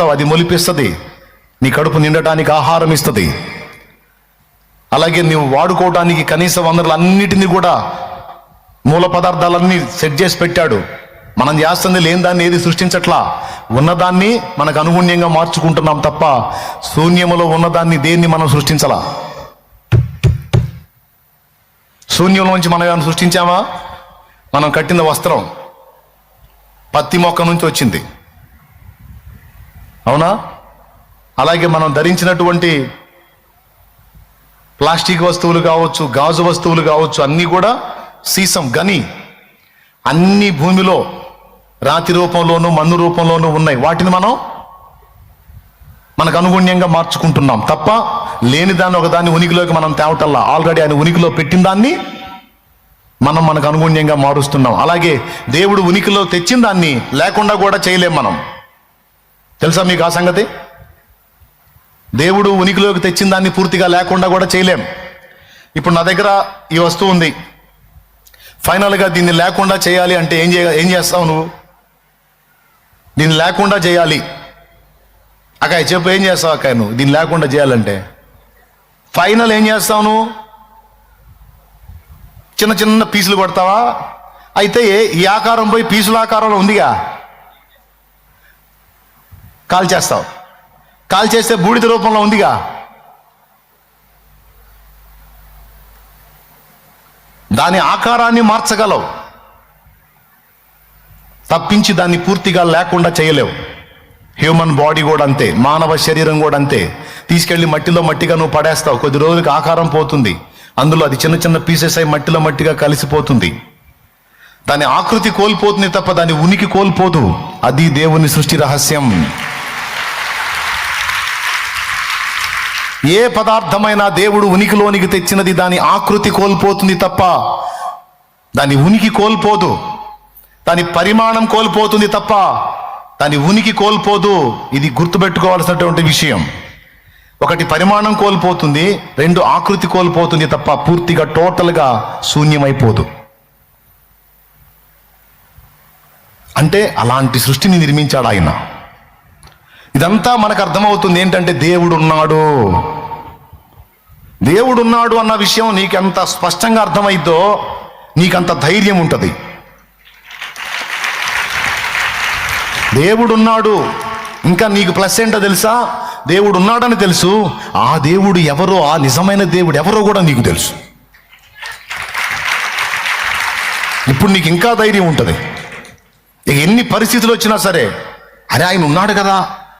అది మొలిపిస్తుంది. నీ కడుపు నిండటానికి ఆహారం ఇస్తుంది. అలాగే నీవు వాడుకోవడానికి కనీస వనరులు అన్నిటినీ కూడా మూల పదార్థాలన్నీ సెట్ చేసి పెట్టాడు. మనం చేస్తుంది లేని దాన్ని ఏది సృష్టించట్లా? ఉన్నదాన్ని మనకు అనుగుణ్యంగా మార్చుకుంటున్నాం తప్ప శూన్యములో ఉన్నదాన్ని దేన్ని మనం సృష్టించలా? శూన్యంలోంచి మనం ఏమైనా సృష్టించామా? మనం కట్టిన వస్త్రం పత్తి మొక్క నుంచి వచ్చింది. అవునా? అలాగే మనం ధరించినటువంటి ప్లాస్టిక్ వస్తువులు కావచ్చు గాజు వస్తువులు కావచ్చు అన్నీ కూడా సీసం గని. అన్ని భూమిలో రాతి రూపంలోనూ మన్ను రూపంలోనూ ఉన్నాయి. వాటిని మనం మనకు అనుగుణ్యంగా మార్చుకుంటున్నాం. తప్ప లేని దాన్ని ఒకదాన్ని ఉనికిలోకి మనం తేవటల్లా ఆల్రెడీ ఆయన ఉనికిలో పెట్టిన దాన్ని మనం మనకు అనుగుణ్యంగా మారుస్తున్నాం. అలాగే దేవుడు ఉనికిలో తెచ్చిన దాన్ని లేకుండా కూడా చేయలేం మనం. తెలుసా మీకు ఆ సంగతి? దేవుడు ఉనికిలోకి తెచ్చిన దాన్ని పూర్తిగా లేకుండా కూడా చేయలేం. ఇప్పుడు నా దగ్గర ఈ వస్తువు ఉంది. ఫైనల్గా దీన్ని లేకుండా చేయాలి అంటే ఏం చేయ ఏం చేస్తావు నువ్వు? దీన్ని లేకుండా చేయాలి. అకాయ్ చెప్పు ఏం చేస్తావు అక్కాయ్ నువ్వు? దీన్ని లేకుండా చేయాలంటే? ఫైనల్ ఏం చేస్తావు నువ్వు? చిన్న చిన్న పీసులు కొడతావా? అయితే ఈ ఆకారం పోయి పీసుల ఆకారంలో ఉందిగా? కాల్ చేస్తావు. కాల్ చేస్తే బూడిద రూపంలో ఉందిగా. దాని ఆకారాన్ని మార్చగలవు. తప్పించి దాన్ని పూర్తిగా లేకుండా చేయలేవు. హ్యూమన్ బాడీ కూడా అంతే మానవ శరీరం కూడా అంతే. తీసుకెళ్ళి మట్టిలో మట్టిగా నువ్వు పడేస్తావు. కొద్ది రోజులకు ఆకారం పోతుంది. అందులో అది చిన్న చిన్న పీసెస్ అయి మట్టిలో మట్టిగా కలిసిపోతుంది. దాని ఆకృతి కోల్పోతుంది తప్ప దాని ఉనికి కోల్పోదు. అది దేవుని సృష్టి రహస్యం. ఏ పదార్థమైనా దేవుడు ఉనికిలోనికి తెచ్చినది దాని ఆకృతి కోల్పోతుంది తప్ప దాని ఉనికి కోల్పోదు. దాని పరిమాణం కోల్పోతుంది తప్ప దాని ఉనికి కోల్పోదు. ఇది గుర్తుపెట్టుకోవాల్సినటువంటి విషయం. ఒకటి పరిమాణం కోల్పోతుంది రెండు ఆకృతి కోల్పోతుంది తప్ప పూర్తిగా టోటల్గా శూన్యమైపోదు. అంటే అలాంటి సృష్టిని నిర్మించాడు ఆయన. ఇదంతా మనకు అర్థమవుతుంది ఏంటంటే దేవుడు ఉన్నాడు దేవుడు ఉన్నాడు అన్న విషయం నీకెంత స్పష్టంగా అర్థమైద్దో నీకంత ధైర్యం ఉంటుంది. దేవుడున్నాడు. ఇంకా నీకు ప్లస్ ఏంటో తెలుసా? దేవుడు ఉన్నాడని తెలుసు. ఆ దేవుడు ఎవరో ఆ నిజమైన దేవుడు ఎవరో కూడా నీకు తెలుసు. ఇప్పుడు నీకు ఇంకా ధైర్యం ఉంటుంది. ఇక ఎన్ని పరిస్థితులు వచ్చినా సరే అరే ఆయన ఉన్నాడు కదా.